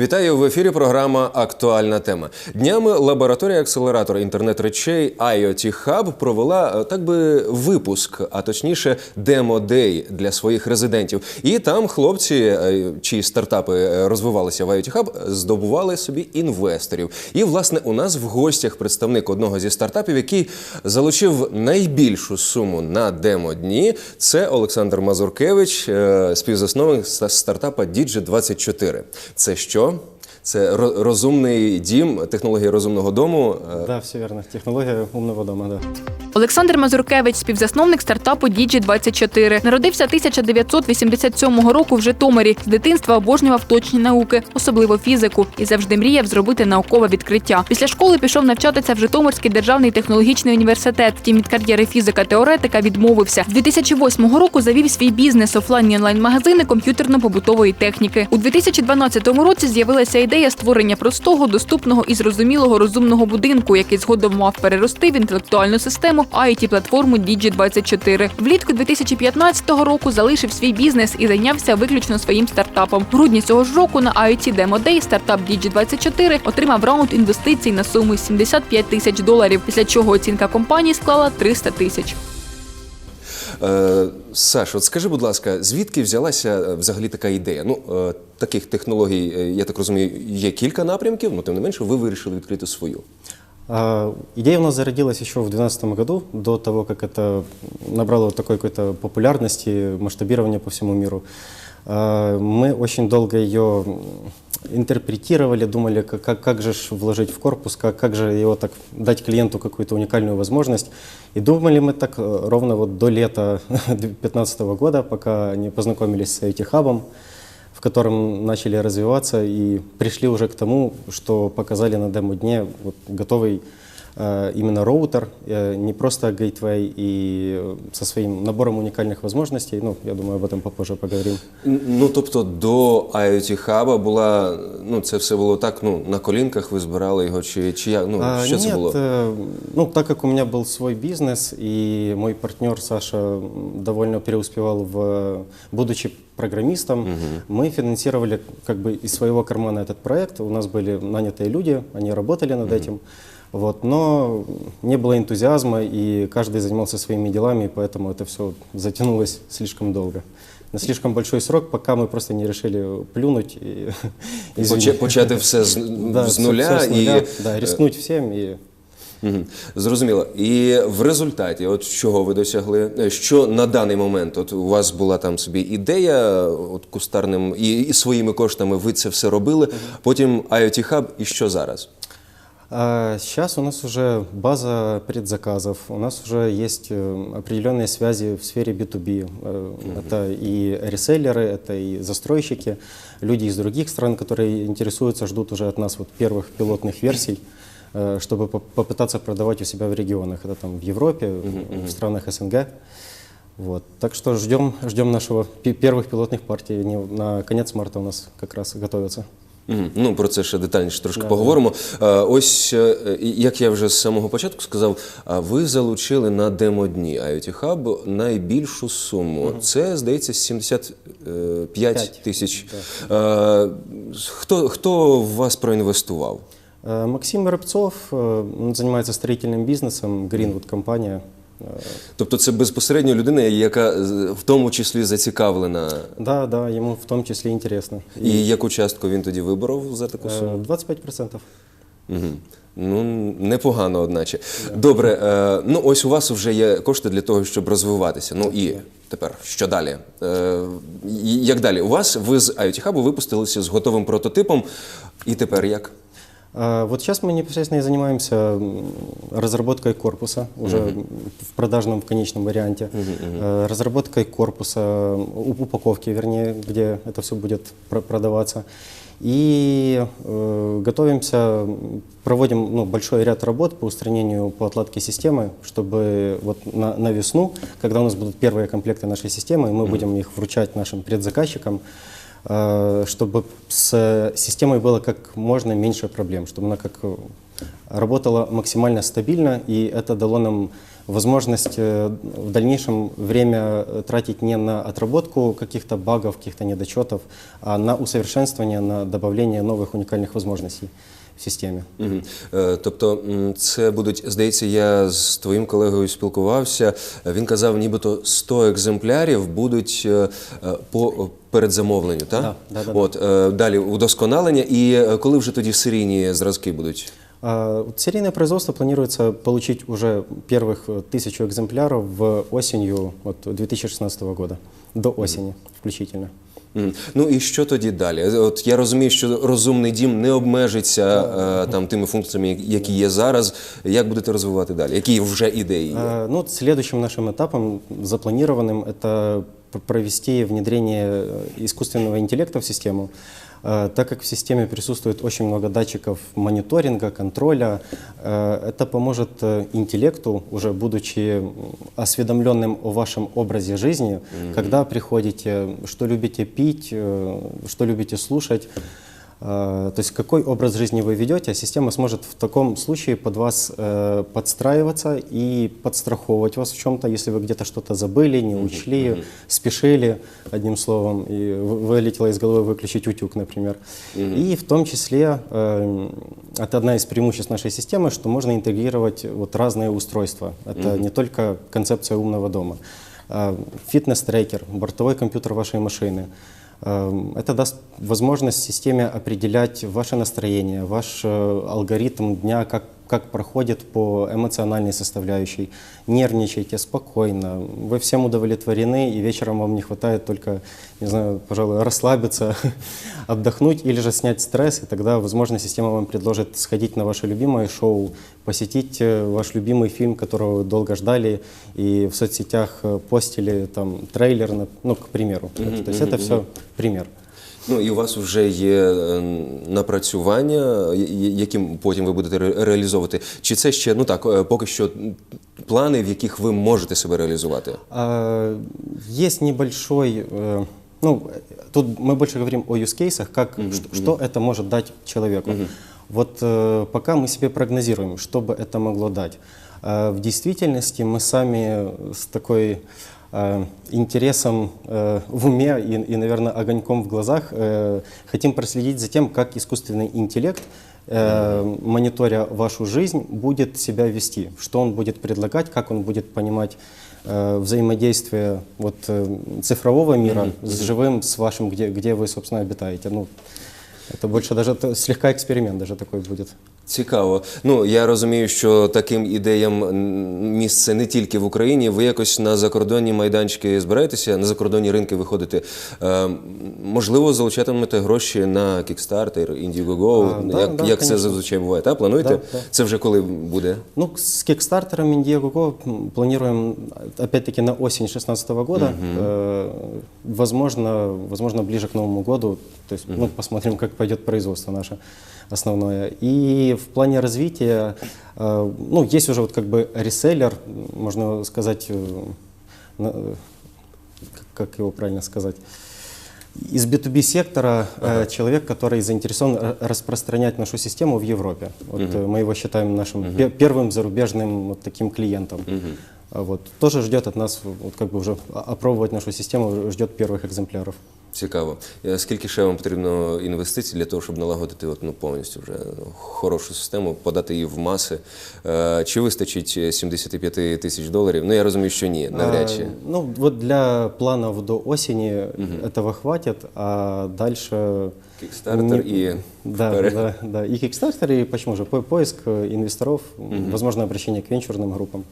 Вітаю в ефірі. Програма Актуальна тема. Днями лабораторія акселератор інтернет речей IoT Hub провела е, так би випуск, а точніше демо-дей для своїх резидентів. І там хлопці, е, чиї стартапи е, розвивалися в IoT Hub, здобували собі інвесторів. І власне у нас в гостях представник одного зі стартапів, який залучив найбільшу суму на демо-дні. Це Олександр Мазуркевич, співзасновник ста- стартапа Digi24. Це що? Все. Це розумний дім, технології розумного дому. Е, Да, все верно. Технология умного дома, да. Олександр Мазуркевич, співзасновник стартапу Digi24. Народився 1987 року в Житомирі. З дитинства обожнював точні науки, особливо фізику, і завжди мріяв зробити наукове відкриття. Після школи пішов навчатися в Житомирський державний технологічний університет. Втім, від кар'єри фізика-теоретика відмовився. З 2008 року завів свій бізнес офлайн і онлайн-магазини комп'ютерно-побутової техніки. У 2012 році з'явилася ідея створення простого, доступного і зрозумілого розумного будинку, який згодом мав перерости в інтелектуальну систему it платформу Digi24. Влітку 2015 року залишив свій бізнес і зайнявся виключно своїм стартапом. В грудні цього ж року на IoT Demo Day стартап Digi24 отримав раунд інвестицій на суму 75 тисяч доларів, після чого оцінка компанії склала 300 тисяч. Е, Саш, от скажи, будь ласка, звідки взялася е, взагалі така ідея? Ну, е, таких технологій, я так розумію, є кілька напрямків, але тим не менше, ви вирішили відкрити свою. А, Идея у нас зародилась еще в 2012 году, до того, как это набрало такой какой-то популярности, масштабирования по всему миру. А, Мы очень долго ее интерпретировали, думали, как, как, как же вложить в корпус, как, как же его так дать клиенту какую-то уникальную возможность. И думали мы так э, ровно вот до лета 2015 года, пока не познакомились с IT-хабом, в котором начали развиваться и пришли уже к тому, что показали на демо-дне вот, готовый э, именно роутер, э, не просто гейтвей и э, со своим набором уникальных возможностей. Ну, я думаю, об этом попозже поговорим. Н- Ну, тобто до IoT Hub була, ну, це все було так, ну, на колінках ви збирали його, чи, чи як? Ну, А, що нет, це було? э, ну, так как у меня был свой бизнес, и мой партнер Саша м, довольно преуспевал, в, будучи программистом, мы финансировали как бы из своего кармана этот проект. У нас были нанятые люди, они работали над этим. Вот, но не было энтузиазма, и каждый занимался своими делами, и поэтому это все затянулось слишком долго. На слишком большой срок, пока мы просто не решили плюнуть извини. почати все з, Да, з нуля всё с і нуля, да, рискнуть всем и Мгм. Зрозуміло. І в результаті, от чого ви досягли? Е, Що на даний момент? От у вас була там собі ідея, от кустарним і, і своїми коштами ви це все робили. Потім IoT Hub, і що зараз? А Сейчас у нас уже база предзаказов, у нас уже есть э, определенные связи в сфере B2B. Э, Это и реселлеры, это и застройщики, люди из других стран, которые интересуются, ждут уже от нас вот первых пилотных версий, э, чтобы поп- попытаться продавать у себя в регионах. Это там в Европе, в странах СНГ. Вот. Так что ждем, ждем нашего пи- первых пилотных партий. Они на конец марта у нас как раз готовятся. Мгм. Ну про це ще детальніше трошки поговоримо. Е, Ось е, і як я вже з самого початку сказав, а ви залучили на демо-дні IoT Hub найбільшу суму. Це здається 75 П'ять. тисяч. Е, Хто хто в вас проінвестував? Э, Максим Рыбцов, э, он занимается строительным бизнесом, Greenwood компания. Э, Тобто це безпосередньо людина, яка е, в тому числі зацікавлена. Да, да, ему в том числе интересно. І яку частку він тоді виборов за таку суму? Э, 25%. Угу. Ну, непогано, одначе. Добре, е, ну ось у вас вже є кошти для того, щоб розвиватися. Ну і тепер що далі? Е, і як далі? У вас ви з IoT Hub випустилися з готовим прототипом. І тепер як? А Вот сейчас мы непосредственно и занимаемся разработкой корпуса, уже в продажном в конечном варианте, Э, разработкой корпуса, м, у- упаковки, вернее, где это все будет про- продаваться. И э, готовимся, проводим ну, большой ряд работ по устранению, по отладке системы, чтобы вот на, на весну, когда у нас будут первые комплекты нашей системы, мы будем их вручать нашим предзаказчикам, чтобы с системой было как можно меньше проблем, чтобы она как э, работала максимально стабильно, и это дало нам возможность э, в дальнейшем время э, тратить не на отработку каких-то багов, каких-то недочетов, а на усовершенствование, на добавление новых уникальных возможностей в системе. Мгм. Е, Тобто, м, це будуть, здається, я з твоїм колегою спілкувався. е, Він казав, нібито 100 екземплярів будуть е, е, по передзамовленню, так? Да, да, да, да. От е, далі удосконалення. І е, коли вже тоді серійні зразки будуть? А, вот Серийное производство планируется получить уже первых э, тысячу экземпляров в осенью вот, 2016 года, до осени включительно. М. Ну і що тоді далі? От я розумію, що розумний дім не обмежиться е, там тими функціями, які є зараз. Як будете розвивати далі? Які вже ідеї є? А, Ну, вот следующим нашим этапом, запланированным, это п- провести внедрение э, искусственного интеллекта в систему. А, Так как в системе присутствует очень много датчиков мониторинга, контроля, э, это поможет э, интеллекту, уже будучи осведомленным о вашем образе жизни, когда приходите, что любите пить, э, что любите слушать, То есть какой образ жизни вы ведете, система сможет в таком случае под вас э, подстраиваться и подстраховывать вас в чем-то, если вы где-то что-то забыли, не учли, спешили, одним словом, и вы- вылетело из головы выключить утюг, например. И в том числе э, это одна из преимуществ нашей системы, что можно интегрировать вот разные устройства. Это не только концепция умного дома. А, Фитнес-трекер, бортовой компьютер вашей машины – Эм, Это даст возможность системе определять ваше настроение, ваш э, алгоритм дня, как, как проходит по эмоциональной составляющей. Нервничайте спокойно, вы всем удовлетворены, и вечером вам не хватает только, не знаю, пожалуй, расслабиться, отдохнуть или же снять стресс, и тогда, возможно, система вам предложит сходить на ваше любимое шоу, посетить э, ваш любимый фильм, которого вы долго ждали, и в соцсетях э, постили там трейлер, ну, к примеру. То есть это все пример. Ну і у вас вже є е, напрацювання, я- я- яким потім ви будете ре- реалізовувати. Чи це ще ну так, е, поки що плани, в яких ви можете себе реалізувати? А, Есть небольшой, э, ну, э, тут мы больше говорим о use cases, как, что, что это может дать человеку. Вот э, пока мы себе прогнозируем, что бы это могло дать. А в действительности мы сами с такой э, интересом э, в уме и, и, наверное, огоньком в глазах э, хотим проследить за тем, как искусственный интеллект э, мониторя вашу жизнь, будет себя вести, что он будет предлагать, как он будет понимать э, взаимодействие вот, э, цифрового мира с живым, с вашим, где, где вы, собственно, обитаете. Ну, это больше даже т- слегка эксперимент даже такой будет. Цікаво. Ну я розумію, що таким ідеям місце не тільки в Україні. Ви якось на закордонні майданчики збираєтеся, на закордонні ринки виходити. Е, можливо, залучатимете гроші на Kickstarter, Indiegogo, А, да, як, да, як це зазвичай буває? Та плануєте? Да, да. Це вже коли буде? Ну, с Кикстартером Indiegogo м, планируем, опять-таки, на осень 2016 года. Э, возможно, возможно, ближе к Новому году. То есть, ну, посмотрим, как пойдет производство наше основное. И в плане развития, э, ну, есть уже вот как бы реселлер, можно сказать, э, как- его правильно сказать, из B2B сектора э, человек, который заинтересован ра- распространять нашу систему в Европе. Вот, э, Мы его считаем нашим пе- первым зарубежным вот таким клиентом. А Вот. Тоже ждет от нас, вот как бы уже опробовать нашу систему, ждет первых экземпляров. Цікаво. Е, Скільки ще вам потрібно інвестицій для того, щоб налагодити от, ну, повністю вже хорошу систему, подати її в маси? Е, Чи вистачить 75 тисяч доларів? Ну я розумію, що ні, навряд чи. А, ну, вот для планов до осени этого хватит, а дальше... Кікстартер не- і Да, вперед. да, да. И Kickstarter, и почему же? По- Поиск э, инвесторов, возможно, обращение к венчурным группам.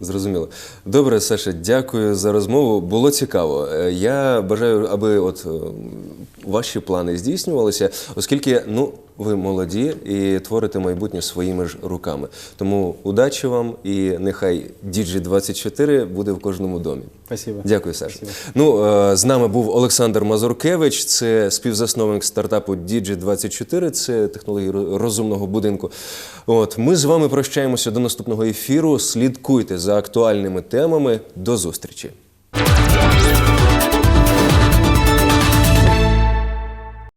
Зрозуміло. Добре, Саша, дякую за розмову. Було цікаво. Е, Я бажаю, аби от е, ваші плани здійснювалися, оскільки ну ви молоді і творите майбутнє своїми ж руками. Тому удачі вам і нехай Digi 24 буде в кожному домі. Спасибо. Дякую, Саша. Ну е, з нами був Олександр Мазуркевич, це співзасновник стартапу Digi 24 це технології розумного будинку. От ми з вами прощаємося до наступного ефіру. Слідкуйте за актуальними темами. До зустрічі.